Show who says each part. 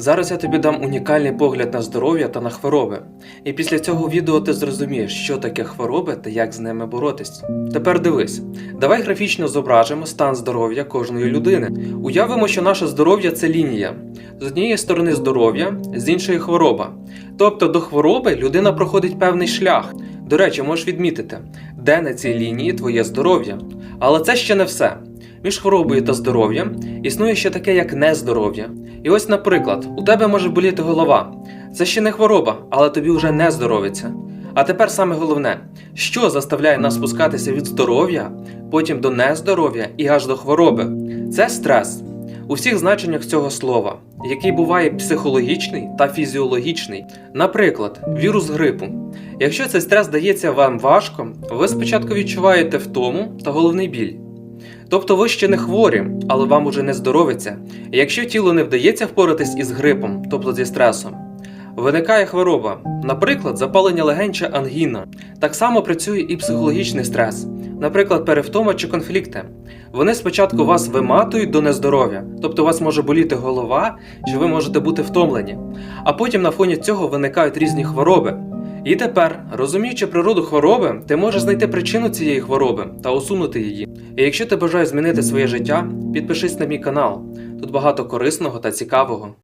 Speaker 1: Зараз я тобі дам унікальний погляд на здоров'я та на хвороби. І після цього відео ти зрозумієш, що таке хвороби та як з ними боротись. Тепер дивись, давай графічно зображимо стан здоров'я кожної людини. Уявимо, що наше здоров'я це лінія. З однієї сторони здоров'я, з іншої хвороба. Тобто до хвороби людина проходить певний шлях. До речі, можеш відмітити, де на цій лінії твоє здоров'я. Але це ще не все. Між хворобою та здоров'ям існує ще таке, як нездоров'я. І ось, наприклад, у тебе може боліти голова. Це ще не хвороба, але тобі вже не здоровиться. А тепер саме головне, що заставляє нас спускатися від здоров'я, потім до нездоров'я і аж до хвороби. Це стрес у всіх значеннях цього слова, який буває психологічний та фізіологічний. Наприклад, вірус грипу. Якщо цей стрес дається вам важко, ви спочатку відчуваєте втому та головний біль. Тобто ви ще не хворі, але вам уже не здоровиться. Якщо тілу не вдається впоратись із грипом, тобто зі стресом, виникає хвороба, наприклад, запалення легень чи ангіна. Так само працює і психологічний стрес, наприклад, перевтома чи конфлікти. Вони спочатку вас виматують до нездоров'я, тобто у вас може боліти голова, чи ви можете бути втомлені. А потім на фоні цього виникають різні хвороби. І тепер, розуміючи природу хвороби, ти можеш знайти причину цієї хвороби та усунути її. І якщо ти бажаєш змінити своє життя, підпишись на мій канал. Тут багато корисного та цікавого.